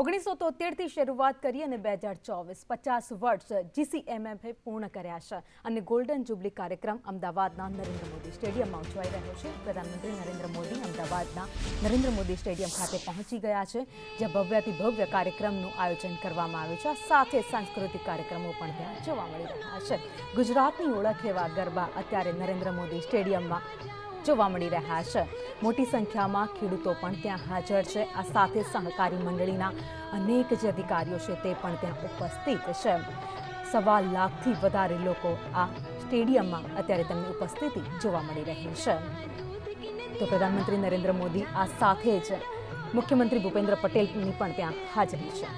ઓગણીસો તોતેરથી શરૂઆત કરી અને બે હજાર ચોવીસ પચાસ વર્ષ જીસીએમએફે પૂર્ણ કર્યા છે. અને ગોલ્ડન જુબલી કાર્યક્રમ અમદાવાદના નરેન્દ્ર મોદી સ્ટેડિયમમાં ઉજવાઈ રહ્યો છે. પ્રધાનમંત્રી નરેન્દ્ર મોદી અમદાવાદના નરેન્દ્ર મોદી સ્ટેડિયમ ખાતે પહોંચી ગયા છે, જ્યાં ભવ્યાતિ ભવ્ય કાર્યક્રમનું આયોજન કરવામાં આવ્યું છે. સાથે સાંસ્કૃતિક કાર્યક્રમો પણ ત્યાં જોવા મળી રહ્યા છે. ગુજરાતની ઓળખ એવા ગરબા અત્યારે નરેન્દ્ર મોદી સ્ટેડિયમમાં જોવા મળી રહ્યા છે. મોટી સંખ્યામાં ખેડૂતો પણ ત્યાં હાજર છે. આ સાથે સહકારી મંડળીના અનેક જે અધિકારીઓ છે તે પણ ત્યાં ઉપસ્થિત છે. સવા લાખથી વધારે લોકો આ સ્ટેડિયમમાં અત્યારે તેમની ઉપસ્થિતિ જોવા મળી રહી છે. તો પ્રધાનમંત્રી નરેન્દ્ર મોદી આ સાથે જ મુખ્યમંત્રી ભૂપેન્દ્ર પટેલની પણ ત્યાં હાજરી છે.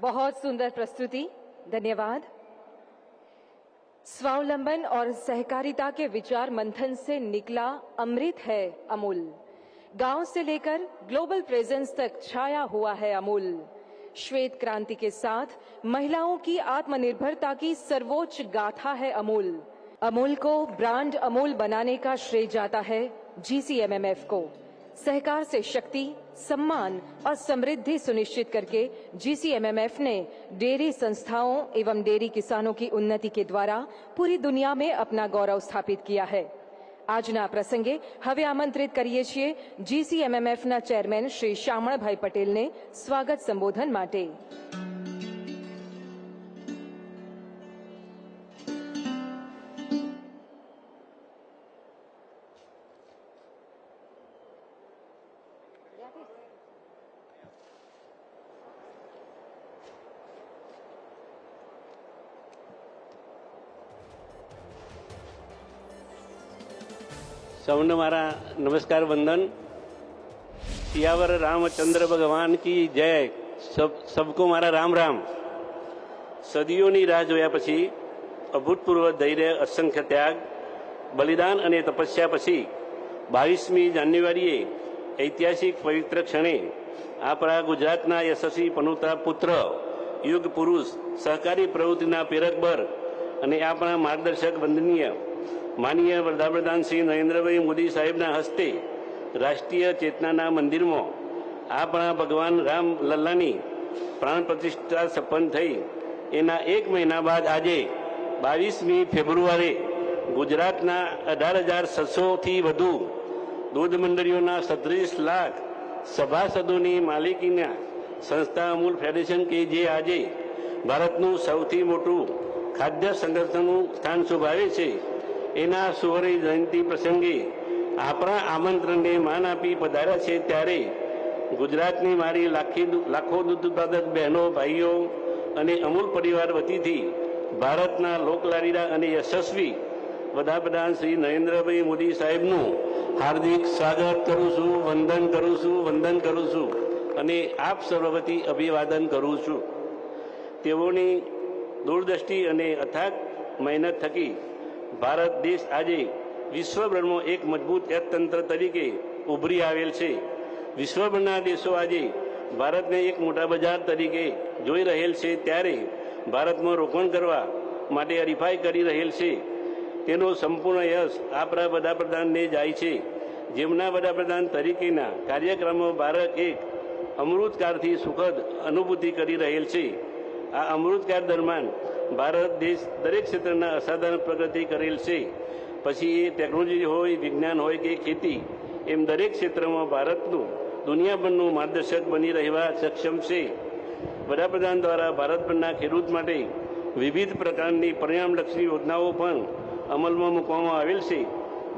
बहुत सुंदर प्रस्तुति। धन्यवाद। स्वावलंबन और सहकारिता के विचार मंथन से निकला अमृत है अमूल। गाँव से लेकर ग्लोबल प्रेजेंस तक छाया हुआ है अमूल। श्वेत क्रांति के साथ महिलाओं की आत्मनिर्भरता की सर्वोच्च गाथा है अमूल। अमूल को ब्रांड अमूल बनाने का श्रेय जाता है जीसीएमएमएफ को। सहकार से शक्ति सम्मान और समृद्धि सुनिश्चित करके जीसीएमएमएफ ने डेयरी संस्थाओं एवं डेयरी किसानों की उन्नति के द्वारा पूरी दुनिया में अपना गौरव स्थापित किया है આજના પ્રસંગે હવે આમંત્રિત કરીએ છીએ જીસીએમએમએફના ચેરમેન શ્રી શામળભાઈ પટેલને સ્વાગત સંબોધન માટે સૌને મારા નમસ્કાર વંદન. સિયાવર રામચંદ્ર ભગવાન કી જય. સબ, સબકો મારા રામ રામ. સદીઓની રાહ જોયા પછી અભૂતપૂર્વ ધૈર્ય, અસંખ્ય ત્યાગ, બલિદાન અને તપસ્યા પછી બાવીસમી જાન્યુઆરીએ ઐતિહાસિક પવિત્ર ક્ષણે આપણા ગુજરાતના યશસ્વી પનુતા પુત્ર યુગ પુરુષ સહકારી પ્રવૃત્તિના પ્રેરકબર અને આપણા માર્ગદર્શક વંદનીય માનીય વડાપ્રધાન શ્રી નરેન્દ્રભાઈ મોદી સાહેબના હસ્તે રાષ્ટ્રીય ચેતનાના મંદિરમાં આપણા ભગવાન રામ લલ્લાની પ્રાણ પ્રતિષ્ઠા સંપન્ન થઈ. એના એક મહિના બાદ આજે બાવીસમી ફેબ્રુઆરી ગુજરાતના અઢાર હજાર છસોથી વધુ દૂધ મંડળીઓના સત્રીસ લાખ સભાસદોની માલિકીના સંસ્થા અમૂલ ફેડરેશન કે જે આજે ભારતનું સૌથી મોટું ખાદ્ય સંગઠનનું સ્થાન શોભાવે છે. એના સુવર્ણ જયંતિ પ્રસંગે આપણા આમંત્રણને માન આપી પધાર્યા છે ત્યારે ગુજરાતની મારી લાખી લાખો દૂધ ઉત્પાદક બહેનો, ભાઈઓ અને અમૂલ પરિવાર વતીથી ભારતના લોકલારીડા અને યશસ્વી વડાપ્રધાન શ્રી નરેન્દ્રભાઈ મોદી સાહેબનું હાર્દિક સ્વાગત કરું છું, વંદન કરું છું, વંદન કરું છું અને આપ સર્વતી અભિવાદન કરું છું. તેઓની દૂરદ્રષ્ટિ અને અથાગ મહેનત થકી ભારત દેશ આજે વિશ્વભરમાં એક મજબૂત અર્થતંત્ર તરીકે ઉભરી આવેલ છે. વિશ્વભરના દેશો આજે ભારતને એક મોટા બજાર તરીકે જોઈ રહેલ છે. ત્યારે ભારતમાં રોકાણ કરવા માટે હરીફાઈ કરી રહેલ છે. તેનો સંપૂર્ણ યશ આપણા વડાપ્રધાનને જાય છે. જેમના વડાપ્રધાન તરીકેના કાર્યક્રમો ભારત એક અમૃતકાળથી સુખદ અનુભૂતિ કરી રહેલ છે. આ અમૃતકાળ દરમિયાન ભારત દેશ દરેક ક્ષેત્રના અસાધારણ પ્રગતિ કરેલ છે. પછી એ ટેકનોલોજી હોય, વિજ્ઞાન હોય કે ખેતી, એમ દરેક ક્ષેત્રમાં ભારતનું, દુનિયાભરનું માર્ગદર્શક બની રહેવા સક્ષમ છે. વડાપ્રધાન દ્વારા ભારતભરના ખેડૂત માટે વિવિધ પ્રકારની પરિણામલક્ષી યોજનાઓ પણ અમલમાં મૂકવામાં આવેલ છે.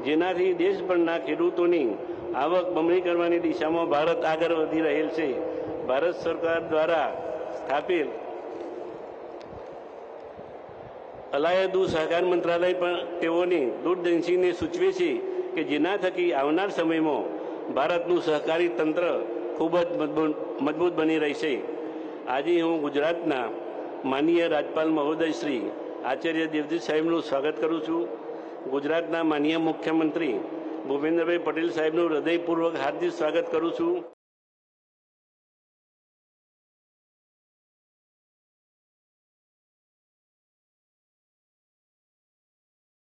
જેનાથી દેશભરના ખેડૂતોની આવક બમણી કરવાની દિશામાં ભારત આગળ વધી રહેલ છે. ભારત સરકાર દ્વારા સ્થાપિત અલાયદુ સહકાર મંત્રાલય પણ તેઓની દૂરદર્શીને સૂચવે છે કે જેના થકી આવનાર સમયમાં ભારતનું સહકારી તંત્ર ખૂબ જ મજબૂત બની રહેશે. આજે હું ગુજરાતના માનીય રાજપાલ મહોદય શ્રી આચાર્ય દેવજી સાહેબનું સ્વાગત કરું છું. ગુજરાતના માનીય મુખ્યમંત્રી ભૂપેન્દ્રભાઈ પટેલ સાહેબનું હૃદયપૂર્વક હાર્દિક સ્વાગત કરું છું.